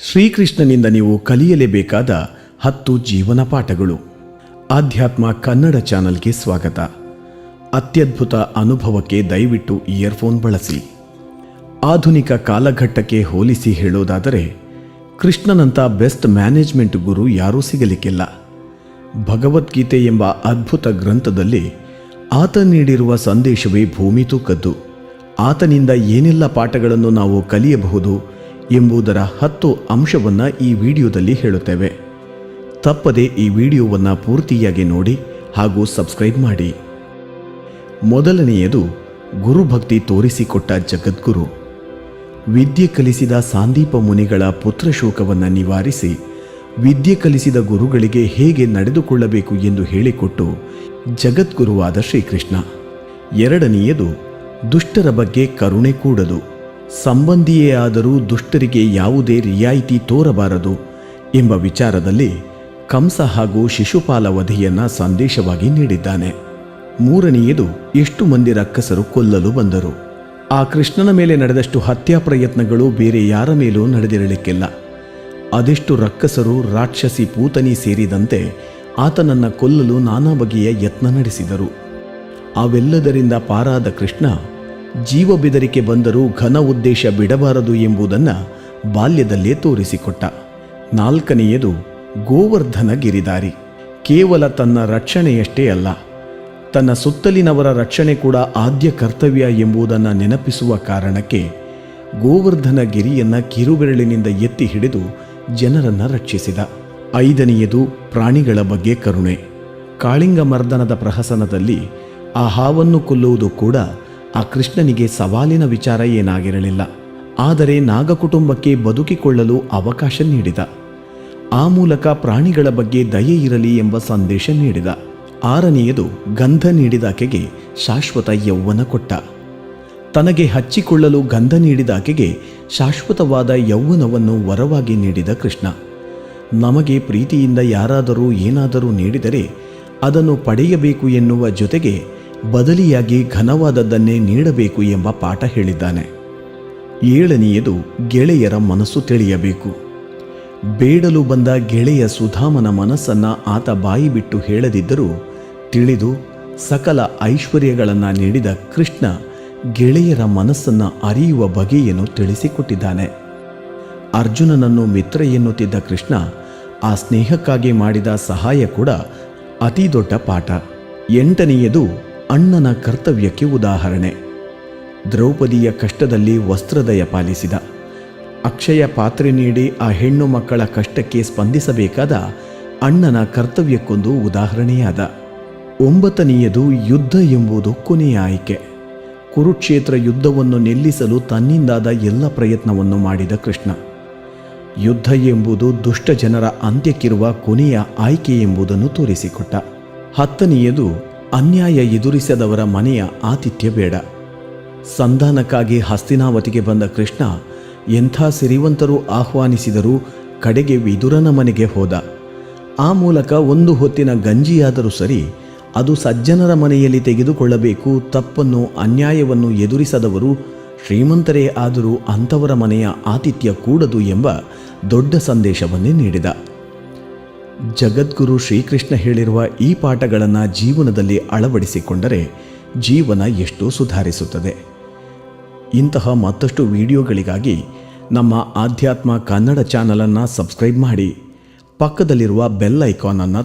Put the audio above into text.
ಶ್ರೀಕೃಷ್ಣನಿಂದ ನೀವು ಕಲಿಯಲೇಬೇಕಾದ ಹತ್ತು ಜೀವನ ಪಾಠಗಳು. ಆಧ್ಯಾತ್ಮ ಕನ್ನಡ ಚಾನಲ್ಗೆ ಸ್ವಾಗತ. ಅತ್ಯದ್ಭುತ ಅನುಭವಕ್ಕೆ ದಯವಿಟ್ಟು ಇಯರ್ಫೋನ್ ಬಳಸಿ. ಆಧುನಿಕ ಕಾಲಘಟ್ಟಕ್ಕೆ ಹೋಲಿಸಿ ಹೇಳೋದಾದರೆ, ಕೃಷ್ಣನಂಥ ಬೆಸ್ಟ್ ಮ್ಯಾನೇಜ್ಮೆಂಟ್ ಗುರು ಯಾರೂ ಸಿಗಲಿಕ್ಕಿಲ್ಲ. ಭಗವದ್ಗೀತೆ ಎಂಬ ಅದ್ಭುತ ಗ್ರಂಥದಲ್ಲಿ ಆತ ನೀಡಿರುವ ಸಂದೇಶವೇ ಭೂಮಿ ತೂಕದ್ದು. ಆತನಿಂದ ಏನೆಲ್ಲ ಪಾಠಗಳನ್ನು ನಾವು ಕಲಿಯಬಹುದು ಎಂಬುದರ ಹತ್ತು ಅಂಶವನ್ನು ಈ ವಿಡಿಯೋದಲ್ಲಿ ಹೇಳುತ್ತೇವೆ. ತಪ್ಪದೆ ಈ ವಿಡಿಯೋವನ್ನು ಪೂರ್ತಿಯಾಗಿ ನೋಡಿ ಹಾಗೂ ಸಬ್ಸ್ಕ್ರೈಬ್ ಮಾಡಿ. ಮೊದಲನೆಯದು, ಗುರುಭಕ್ತಿ ತೋರಿಸಿಕೊಟ್ಟ ಜಗದ್ಗುರು. ವಿದ್ಯೆ ಕಲಿಸಿದ ಸಾಂದೀಪ ಮುನಿಗಳ ಪುತ್ರಶೋಕವನ್ನು ನಿವಾರಿಸಿ, ವಿದ್ಯೆ ಕಲಿಸಿದ ಗುರುಗಳಿಗೆ ಹೇಗೆ ನಡೆದುಕೊಳ್ಳಬೇಕು ಎಂದು ಹೇಳಿಕೊಟ್ಟು ಜಗದ್ಗುರುವಾದ ಶ್ರೀಕೃಷ್ಣ. ಎರಡನೆಯದು, ದುಷ್ಟರ ಬಗ್ಗೆ ಕರುಣೆ ಕೂಡದು. ಸಂಬಂಧಿಯೇ ಆದರೂ ದುಷ್ಟರಿಗೆ ಯಾವುದೇ ರಿಯಾಯಿತಿ ತೋರಬಾರದು ಎಂಬ ವಿಚಾರದಲ್ಲಿ ಕಂಸ ಹಾಗೂ ಶಿಶುಪಾಲ ವಧೆಯನ್ನ ಸಂದೇಶವಾಗಿ ನೀಡಿದ್ದಾನೆ. ಮೂರನೆಯದು, ಎಷ್ಟು ಮಂದಿ ರಕ್ಕಸರು ಕೊಲ್ಲಲು ಬಂದರು. ಆ ಕೃಷ್ಣನ ಮೇಲೆ ನಡೆದಷ್ಟು ಹತ್ಯಾ ಪ್ರಯತ್ನಗಳು ಬೇರೆ ಯಾರ ಮೇಲೂ ನಡೆದಿರಲಿಕ್ಕಿಲ್ಲ. ಅದೆಷ್ಟು ರಕ್ಕಸರು ರಾಕ್ಷಸಿ ಪೂತನಿ ಸೇರಿದಂತೆ ಆತನನ್ನ ಕೊಲ್ಲಲು ನಾನಾ ಬಗೆಯ ಯತ್ನ ನಡೆಸಿದರು. ಅವೆಲ್ಲದರಿಂದ ಪಾರಾದ ಕೃಷ್ಣ ಜೀವ ಬೆದರಿಕೆ ಬಂದರೂ ಘನ ಉದ್ದೇಶ ಬಿಡಬಾರದು ಎಂಬುದನ್ನು ಬಾಲ್ಯದಲ್ಲೇ ತೋರಿಸಿಕೊಟ್ಟ. ನಾಲ್ಕನೆಯದು ಗೋವರ್ಧನ ಗಿರಿದಾರಿ ಕೇವಲ ತನ್ನ ರಕ್ಷಣೆಯಷ್ಟೇ ಅಲ್ಲ, ತನ್ನ ಸುತ್ತಲಿನವರ ರಕ್ಷಣೆ ಕೂಡ ಆದ್ಯ ಕರ್ತವ್ಯ ಎಂಬುದನ್ನು ನೆನಪಿಸುವ ಕಾರಣಕ್ಕೆ ಗೋವರ್ಧನ ಗಿರಿಯನ್ನು ಕಿರುಬೆರಳಿನಿಂದ ಎತ್ತಿ ಹಿಡಿದು ಜನರನ್ನು ರಕ್ಷಿಸಿದ. ಐದನೆಯದು ಪ್ರಾಣಿಗಳ ಬಗ್ಗೆ ಕರುಣೆ. ಕಾಳಿಂಗ ಮರ್ದನದ ಪ್ರಹಸನದಲ್ಲಿ ಆ ಹಾವನ್ನು ಕೊಲ್ಲುವುದು ಕೂಡ ಆ ಕೃಷ್ಣನಿಗೆ ಸವಾಲಿನ ವಿಚಾರ ಏನಾಗಿರಲಿಲ್ಲ. ಆದರೆ ನಾಗಕುಟುಂಬಕ್ಕೆ ಬದುಕಿಕೊಳ್ಳಲು ಅವಕಾಶ ನೀಡಿದ. ಆ ಮೂಲಕ ಪ್ರಾಣಿಗಳ ಬಗ್ಗೆ ದಯೆ ಇರಲಿ ಎಂಬ ಸಂದೇಶ ನೀಡಿದ. ಆರನೆಯದು, ಗಂಧ ನೀಡಿದಾಕೆಗೆ ಶಾಶ್ವತ ಯೌವನ ಕೊಟ್ಟ. ತನಗೆ ಹಚ್ಚಿಕೊಳ್ಳಲು ಗಂಧ ನೀಡಿದಾಕೆಗೆ ಶಾಶ್ವತವಾದ ಯೌವನವನ್ನು ವರವಾಗಿ ನೀಡಿದ ಕೃಷ್ಣ. ನಮಗೆ ಪ್ರೀತಿಯಿಂದ ಯಾರಾದರೂ ಏನಾದರೂ ನೀಡಿದರೆ ಅದನ್ನು ಪಡೆಯಬೇಕು ಎನ್ನುವ ಜೊತೆಗೆ ಬದಲಿಯಾಗಿ ಘನವಾದದ್ದನ್ನೇ ನೀಡಬೇಕು ಎಂಬ ಪಾಠ ಹೇಳಿದ್ದಾನೆ. ಏಳನೆಯದು ಗೆಳೆಯರ ಮನಸ್ಸು ತಿಳಿಯಬೇಕು. ಬೇಡಲು ಬಂದ ಗೆಳೆಯ ಸುಧಾಮನ ಮನಸ್ಸನ್ನು ಆತ ಬಾಯಿ ಬಿಟ್ಟು ಹೇಳದಿದ್ದರೂ ತಿಳಿದು ಸಕಲ ಐಶ್ವರ್ಯಗಳನ್ನು ನೀಡಿದ ಕೃಷ್ಣ ಗೆಳೆಯರ ಮನಸ್ಸನ್ನು ಅರಿಯುವ ಬಗೆಯನ್ನು ತಿಳಿಸಿಕೊಟ್ಟಿದ್ದಾನೆ. ಅರ್ಜುನನನ್ನು ಮಿತ್ರ ಎನ್ನುತ್ತಿದ್ದ ಕೃಷ್ಣ ಆ ಸ್ನೇಹಕ್ಕಾಗಿ ಮಾಡಿದ ಸಹಾಯ ಕೂಡ ಅತಿ ದೊಡ್ಡ ಪಾಠ. ಎಂಟನೆಯದು ಅಣ್ಣನ ಕರ್ತವ್ಯಕ್ಕೆ ಉದಾಹರಣೆ. ದ್ರೌಪದಿಯ ಕಷ್ಟದಲ್ಲಿ ವಸ್ತ್ರದಯ ಪಾಲಿಸಿದ. ಅಕ್ಷಯ ಪಾತ್ರೆ ನೀಡಿ ಆ ಹೆಣ್ಣು ಮಕ್ಕಳ ಕಷ್ಟಕ್ಕೆ ಸ್ಪಂದಿಸಬೇಕಾದ ಅಣ್ಣನ ಕರ್ತವ್ಯಕ್ಕೊಂದು ಉದಾಹರಣೆಯಾದ. ಒಂಬತ್ತನೆಯದು ಯುದ್ಧ ಎಂಬುದು ಕೊನೆಯ ಆಯ್ಕೆ. ಕುರುಕ್ಷೇತ್ರ ಯುದ್ಧವನ್ನು ನಿಲ್ಲಿಸಲು ತನ್ನಿಂದಾದ ಎಲ್ಲ ಪ್ರಯತ್ನವನ್ನು ಮಾಡಿದ ಕೃಷ್ಣ. ಯುದ್ಧ ಎಂಬುದು ದುಷ್ಟ ಜನರ ಅಂತ್ಯಕ್ಕಿರುವ ಕೊನೆಯ ಆಯ್ಕೆ ಎಂಬುದನ್ನು ತೋರಿಸಿಕೊಟ್ಟ. ಹತ್ತನೆಯದು ಅನ್ಯಾಯ ಎದುರಿಸದವರ ಮನೆಯ ಆತಿಥ್ಯ ಬೇಡ. ಸಂಧಾನಕ್ಕಾಗಿ ಹಸ್ತಿನಾವತಿಗೆ ಬಂದ ಕೃಷ್ಣ ಎಂಥ ಸಿರಿವಂತರು ಆಹ್ವಾನಿಸಿದರೂ ಕಡೆಗೆ ವಿದುರನ ಮನೆಗೆ ಹೋದ. ಆ ಮೂಲಕ ಒಂದು ಹೊತ್ತಿನ ಗಂಜಿಯಾದರೂ ಸರಿ, ಅದು ಸಜ್ಜನರ ಮನೆಯಲ್ಲಿ ತೆಗೆದುಕೊಳ್ಳಬೇಕು ತಪ್ಪನ್ನು ಅನ್ಯಾಯವನ್ನು ಎದುರಿಸದವರು ಶ್ರೀಮಂತರೇ ಆದರೂ ಅಂಥವರ ಮನೆಯ ಆತಿಥ್ಯ ಕೂಡದು ಎಂಬ ದೊಡ್ಡ ಸಂದೇಶವನ್ನೇ ನೀಡಿದ. ಜಗದ್ಗುರು ಶ್ರೀಕೃಷ್ಣ ಹೇಳಿರುವ ಈ ಪಾಠಗಳನ್ನು ಜೀವನದಲ್ಲಿ ಅಳವಡಿಸಿಕೊಂಡರೆ ಜೀವನ ಎಷ್ಟೋ ಸುಧಾರಿಸುತ್ತದೆ. ಇಂತಹ ಮತ್ತಷ್ಟು ವಿಡಿಯೋಗಳಿಗಾಗಿ ನಮ್ಮ ಆಧ್ಯಾತ್ಮ ಕನ್ನಡ ಚಾನಲನ್ನು ಸಬ್ಸ್ಕ್ರೈಬ್ ಮಾಡಿ, ಪಕ್ಕದಲ್ಲಿರುವ ಬೆಲ್ ಐಕಾನನ್ನು